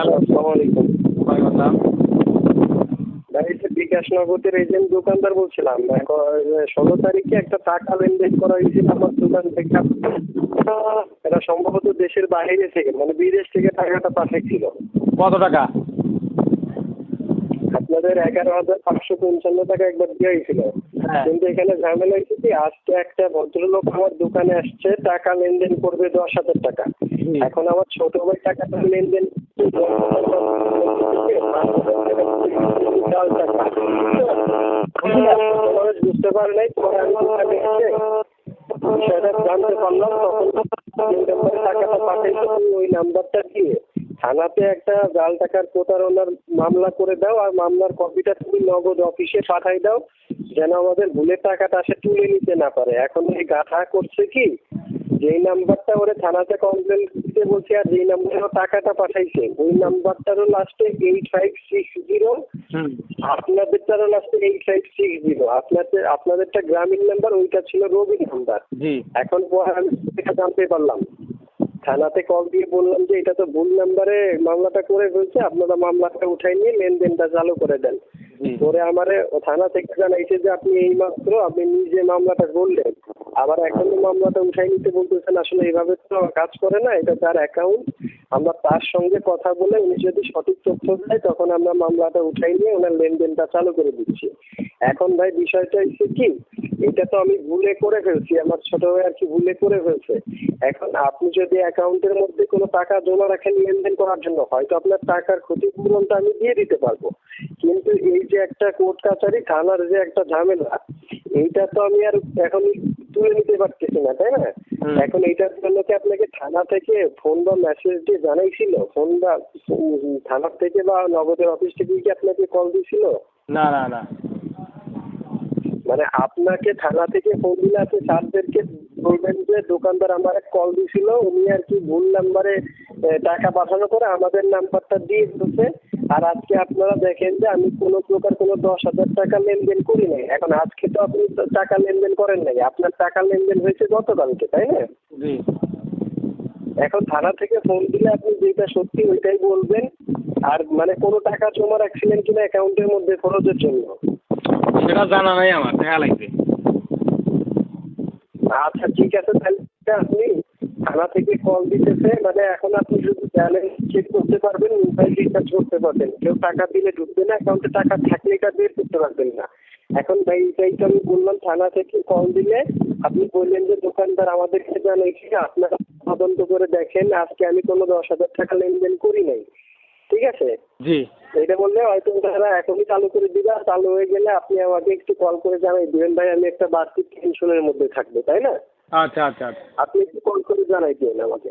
Hello আসসালামু আলাইকুম ওয়ালাইকুম আসসালাম। ভাই বিকাশ নগদের এজেন্ট দোকানদার বলছিলাম ষোলো তারিখে একটা টাকা লেনদেন করা হয়েছিল আমার দোকান থেকে। এটা সম্ভবত দেশের বাইরে থেকে মানে বিদেশ থেকে টাকাটা পাঠিয়েছিল কত টাকা? আপনাদের এগারো হাজার পাঁচশো পঞ্চান্ন টাকা একবার দেওয়া হয়েছিল হ্যাঁ। কিন্তু এখানে ঝামেলা হয়েছে কি আজকে একটা ভদ্রলোক আমার দোকানে আসছে টাকা লেনদেন করবে দশ হাজার টাকা। এখন আমার ছোট ভাই টাকাটা লেনদেন বুঝতে পারে নাই পরে বিষয়টা জানতে পারলাম তখন টাকাটা পাঠাইছো ওই নাম্বারটা দিয়ে থানাতে একটা জাল টাকার প্রতারণার মামলা করে দাও আর মামলার কপিটা তুমি নগদ অফিসে পাঠাই দাও যেন আমাদের ভুলের টাকাটা সে তুলে নিতে না পারে। এখন এই গাথা করছে কি? যেই নাম্বারটা ওরে থানাতে কমপ্লেন দিতে বলছে আর যেই নাম্বারে টাকাটা পাঠাইছে ওই নাম্বারটারও লাস্টে এইট ফাইভ সিক্স জিরো হুম। আপনাদেরটারও লাস্টে এইট ফাইভ সিক্স জিরো আপনাদের আপনাদেরটা গ্রামীণ নাম্বার ওইটা ছিল রবির নাম্বার এখন পরে আমি এটা জানতে পারলাম। থানাতে কল দিয়ে বললাম যে এটা তো ভুল নাম্বারে মামলাটা করে ফেলছে আপনারা মামলাটা উঠাই নিয়ে লেনদেনটা চালু করে দেন। পরে আমারে থানা থেকে জানাইছে যে আপনি এই মাত্র আপনি নিজে মামলাটা করলেন আবার এখনও মামলাটা উঠাই নিতে বলতেছেন আসলে এইভাবে তো কাজ করে না এটা তার অ্যাকাউন্ট আমরা তার সঙ্গে কথা বলে উনি যদি সঠিক তথ্য দেয় তখন আমরা মামলাটা উঠাই নিয়ে ওনার লেনদেনটা চালু করে দিচ্ছি। এখন ভাই বিষয়টা হচ্ছে কি? এটা তো আমি ভুলে করে ফেলছি আমার ছোট ভাই আর কি ভুলে করে ফেলছে। এখন আপনি যদি অ্যাকাউন্টের মধ্যে কোনো টাকা জমা রাখেন লেনদেন করার জন্য হয়তো আপনার টাকার ক্ষতিপূরণটা আমি দিয়ে দিতে পারব। কিন্তু এই যে একটা কোর্ট কাছারি থানার যে একটা ঝামেলা এইটা তো আমি আর এখন তুলে নিতে পারতেছি না তাই না? এখন এইটার জন্য কি আপনাকে থানা থেকে ফোন বা মেসেজ দিয়ে জানাইছিল? ফোন বা থানার থেকে বা নগদের অফিস থেকে কি আপনাকে কল দিয়েছিল না না না। মানে আপনাকে থানা থেকে ফোন দিলে আপনি স্যারদেরকে বলবেন যে দোকানদার আমার এক কল দিয়েছিল উনি আর কি ভুল নাম্বারে টাকা পাঠানো করে আমাদের নাম্বারটা দিয়ে দিচ্ছে আর আজকে আপনারা দেখেন যে আমি কোনো প্রকার কোনো দশ হাজার টাকা লেনদেন করি নাই। এখন আজকে তো আপনি টাকা লেনদেন করেন নাই। আপনার টাকা লেনদেন হয়েছে গতকালকে তাই না? জি। এখন থানা থেকে ফোন দিলে আপনি যেটা সত্যি ওইটাই বলবেন। আর মানে কোনো টাকা জমা রাখছিলেন কিনা অ্যাকাউন্টের মধ্যে খরচের জন্য। সেটা জানা নাই আমার, দেখা লাগবে। আচ্ছা ঠিক আছে, তাহলে আপনি থানা থেকে কল দিতেছে মানে এখন আপনি শুধু ব্যালেন্স চেক করতে পারবেন মোবাইল রিচার্জ করতে পারবেন। কেউ টাকা দিলে ঢুকবে না অ্যাকাউন্টে টাকা থাকলে এটা বের করতে পারবেন না। এখন ভাই এটাই তো আমি বললাম, থানা থেকে কল দিলে আপনি বললেন যে দোকানদার আমাদেরকে জানাইছি, আপনারা তদন্ত করে দেখেন, আজকে আমি কোনো দশ হাজার টাকা লেনদেন করি নাই। ঠিক আছে? জি। এটা বললে হয়তো তারা এখনই চালু করে দিবে আর চালু হয়ে গেলে আপনি আমাকে একটু কল করে জানাই দিবেন ভাই আমি একটা বাড়তি টেনশনের মধ্যে থাকব তাই না? আচ্ছা আচ্ছা আচ্ছা। আপনি একটু কল করে জানাই দিবেন আমাকে।